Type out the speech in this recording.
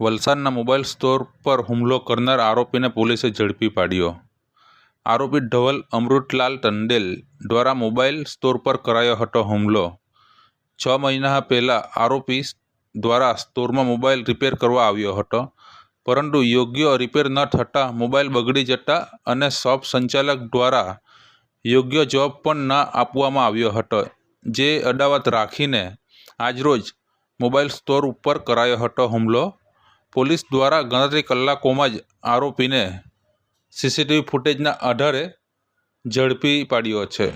વલસાડના mobile store પર હુમલો કરનાર આરોપીને પોલીસે ઝડપી પાડ્યો. આરોપી ઢવલ અમૃતલાલ ટંડેલ દ્વારા મોબાઈલ સ્ટોર પર કરાયો હતો હુમલો. છ મહિના પહેલાં આરોપી દ્વારા સ્ટોરમાં મોબાઈલ રિપેર કરવા આવ્યો હતો, પરંતુ યોગ્ય રિપેર ન થતાં મોબાઈલ બગડી જતા અને શોપ સંચાલક દ્વારા યોગ્ય જવાબ પણ ન આપવામાં આવ્યો હતો, જે અદાવત રાખીને આજરોજ મોબાઈલ સ્ટોર ઉપર કરાયો હતો હુમલો. પોલીસ દ્વારા ગણતરી કલાકોમાં જ આરોપીને સીસીટીવી ફૂટેજના આધારે ઝડપી પાડ્યો છે.